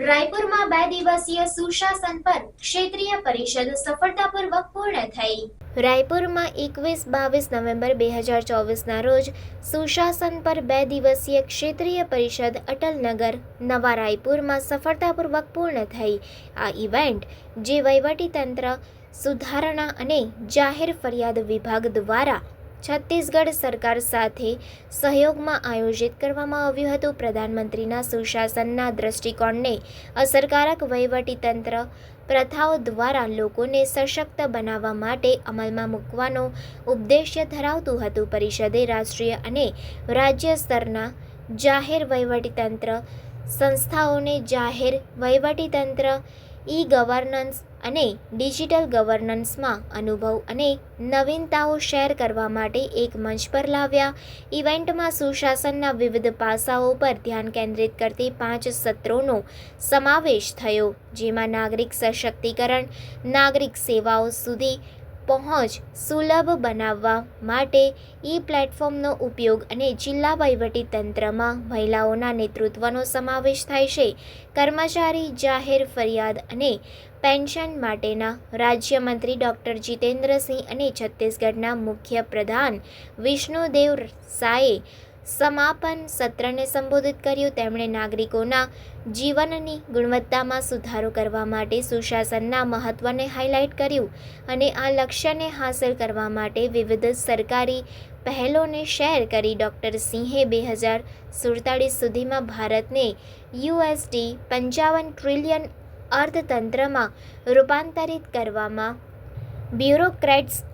રાયપુરમાં બે દિવસીય સુશાસન પર ક્ષેત્રીય પરિષદ સફળતાપૂર્વક પૂર્ણ થઈ. રાયપુરમાં એકવીસ બાવીસ નવેમ્બર બે હજાર ચોવીસના રોજ સુશાસન પર બે દિવસીય ક્ષેત્રીય પરિષદ અટલનગર નવા રાયપુરમાં સફળતાપૂર્વક પૂર્ણ થઈ. આ ઇવેન્ટ જે વહીવટીતંત્ર, સુધારણા અને જાહેર ફરિયાદ વિભાગ દ્વારા છત્તીસગઢ સરકાર સાથે સહયોગમાં આયોજિત કરવામાં આવ્યું હતું. પ્રધાનમંત્રીના સુશાસનના દ્રષ્ટિકોણને અસરકારક વહીવટીતંત્ર પ્રથાઓ દ્વારા લોકોને સશક્ત બનાવવા માટે અમલમાં મૂકવાનો ઉદ્દેશ્ય ધરાવતું હતું. પરિષદે રાષ્ટ્રીય અને રાજ્ય સ્તરના જાહેર વહીવટીતંત્ર સંસ્થાઓને જાહેર વહીવટીતંત્ર ઈ ગવર્નન્સ અને ડિજિટલ ગવર્નન્સમાં અનુભવ અને નવીનતાઓ શેર કરવા માટે એક મંચ પર લાવ્યા. ઇવેન્ટમાં સુશાસનના વિવિધ પાસાઓ પર ધ્યાન કેન્દ્રિત કરતી પાંચ સત્રોનો સમાવેશ થયો, જેમાં નાગરિક સશક્તિકરણ, નાગરિક સેવાઓ સુધી પહોંચ સુલભ બનાવવા માટે ઈ પ્લેટફોર્મનો ઉપયોગ અને જિલ્લા તંત્રમાં મહિલાઓના નેતૃત્વનો સમાવેશ થાય છે. કર્મચારી જાહેર ફરિયાદ અને પેન્શન માટેના રાજ્યમંત્રી ડૉક્ટર જીતેન્દ્રસિંહ અને છત્તીસગઢના મુખ્ય પ્રધાન વિષ્ણુદેવ સાએ સમાપન સત્રને સંબોધિત કર્યું. તેમણે નાગરિકોના જીવનની ગુણવત્તામાં સુધારો કરવા માટે સુશાસનના મહત્ત્વને હાઇલાઇટ કર્યું અને આ લક્ષ્યને હાંસલ કરવા માટે વિવિધ સરકારી પહેલોને શેર કરી. ડૉક્ટર સિંહે બે હજાર સુડતાળીસ સુધીમાં ભારતને યુએસડી પંચાવન ટ્રિલિયન અર્થતંત્રમાં રૂપાંતરિત કરવામાં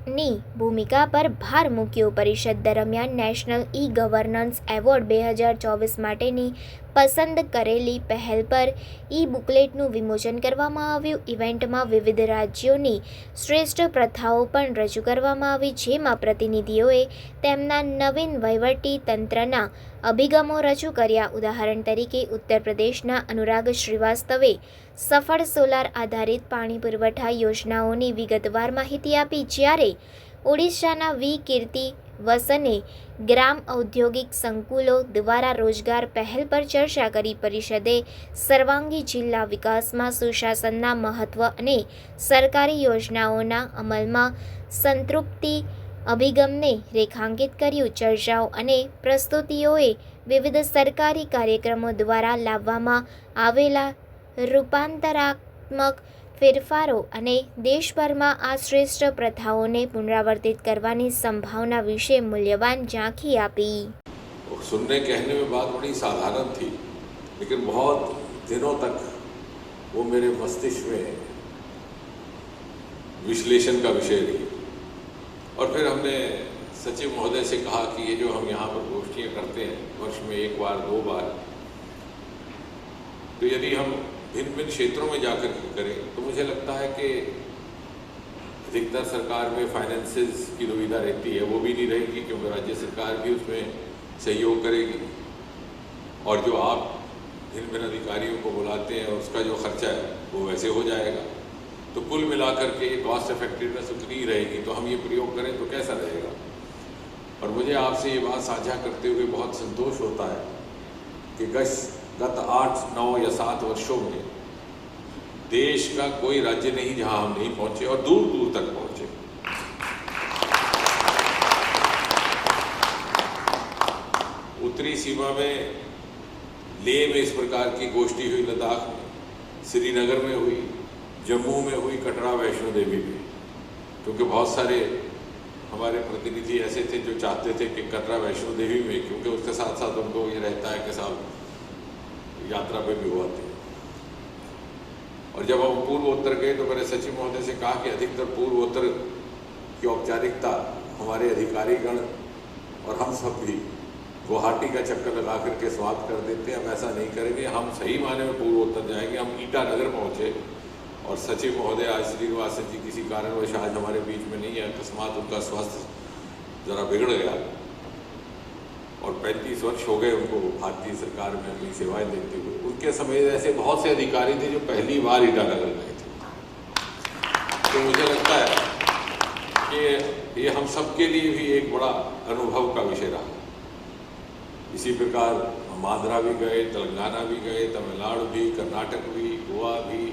બ્યુરોક્રેટ્સની ભૂમિકા પર ભાર મૂક્યો પરિષદ દરમિયાન નેશનલ ઈ ગવર્નન્સ એવોર્ડ બે હજાર ચોવીસ માટેની પસંદ કરેલી પહેલ પર ઈ બુકલેટનું વિમોચન કરવામાં આવ્યું. ઇવેન્ટમાં વિવિધ રાજ્યોની શ્રેષ્ઠ પ્રથાઓ પણ રજૂ કરવામાં આવી, જેમાં પ્રતિનિધિઓએ તેમના નવીન વહીવટી તંત્રના અભિગમો રજૂ કર્યા. ઉદાહરણ તરીકે, ઉત્તર પ્રદેશના અનુરાગ શ્રીવાસ્તવે સફળ સોલાર આધારિત પાણી પુરવઠા યોજનાઓની વિગતવાર માહિતી આપી, જ્યારે ઓડિશાના વી કીર્તિ વસને ગ્રામ ઔદ્યોગિક સંકુલો દ્વારા રોજગાર પહેલ પર ચર્ચા કરી પરિષદે સર્વાંગી જિલ્લા વિકાસમાં સુશાસનના મહત્વ અને સરકારી યોજનાઓના અમલમાં સંતૃપ્તિ અભિગમને રેખાંકિત કર્યું. ચર્ચાઓ અને પ્રસ્તુતિઓએ વિવિધ સરકારી કાર્યક્રમો દ્વારા લાવવામાં આવેલા રૂપાંતરાત્મક ફેરફારો અને દેશભરમાં આ શ્રેષ્ઠ પ્રથાઓને પુનરાવર્તિત કરવાની સંભાવના વિશે મૂલ્યવાન ઝાંખી આપી और सुनने कहने में बात बड़ी साधारण थी लेकिन बहुत दिनों तक वो मेरे मस्तिष्क में विश्लेषण का विषय रही और फिर हमने सचिव महोदय से कहा कि ये जो हम यहाँ पर गोष्ठियाँ करते हैं वर्ष में एक बार दो बार तो यदि हम भिन्न भिन्न क्षेत्रों में जाकर के करें तो मुझे लगता है कि अधिकतर सरकार में फाइनेंसेस की दुविधा रहती है, वो भी नहीं रहेगी, क्योंकि राज्य सरकार भी उसमें सहयोग करेगी। और जो आप भिन्न भिन्न अधिकारियों को बुलाते हैं, उसका जो खर्चा है, वो वैसे हो जाएगा। तो कुल मिलाकर के कॉस्ट इफेक्टिवनेस उतनी ही रहेगी तो हम ये प्रयोग करें तो कैसा रहेगा? और मुझे आपसे ये बात साझा करते हुए बहुत संतोष होता है कि गश गत आठ, नौ या सात वर्षों में देश का कोई राज्य नहीं जहाँ हम नहीं पहुँचे और दूर दूर तक पहुँचे। उत्तरी सीमा में लेह में इस प्रकार की गोष्ठी हुई, लद्दाख में, श्रीनगर में हुई, जम्मू में हुई, कटरा, वैष्णो देवी में। क्योंकि बहुत सारे हमारे प्रतिनिधि ऐसे थे जो चाहते थे कि कटरा, वैष्णो देवी में, क्योंकि उसके साथ साथ उनको ये रहता है कि साहब यात्रा पे भी हुआ थे। और जब हम पूर्वोत्तर गए तो मैंने सचिव महोदय से कहा कि अधिकतर पूर्वोत्तर की औपचारिकता हमारे अधिकारीगण और हम सब भी गुवाहाटी का चक्कर लगा करके समाप्त कर देते हैं। हम ऐसा नहीं करेंगे। हम सही माने में पूर्वोत्तर जाएँगे। हम ईटानगर पहुँचे और सचिव महोदय आज श्रीनिवासन जी किसी कारणवश आज हमारे बीच में नहीं है। अकस्मात उनका स्वास्थ्य ज़रा बिगड़ गया। और 35 वर्ष हो गए उनको भारतीय सरकार में अपनी सेवाएँ देते हुए। उनके समय ऐसे बहुत से अधिकारी थे जो पहली बार ईटानगर गए थे। तो मुझे लगता है कि ये हम सबके लिए भी एक बड़ा अनुभव का विषय रहा। इसी प्रकार हम आंध्रा भी गए, तेलंगाना भी गए, तमिलनाडु भी, कर्नाटक भी, गोवा भी,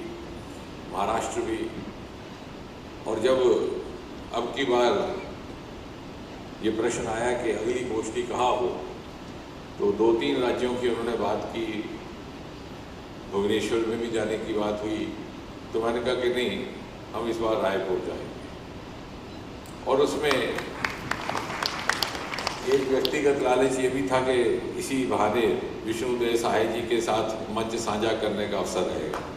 महाराष्ट्र भी। और जब अब की बार ये प्रश्न आया कि अगली गोष्ठी कहाँ हो? तो दो तीन राज्यों की उन्होंने बात की। भुवनेश्वर में भी जाने की बात हुई। तो मैंने कहा कि नहीं, हम इस बार रायपुर जाएँगे। और उसमें एक व्यक्तिगत लालच ये भी था कि इसी बहाने विष्णुदेव साहे जी के साथ मंच साझा करने का अवसर रहेगा।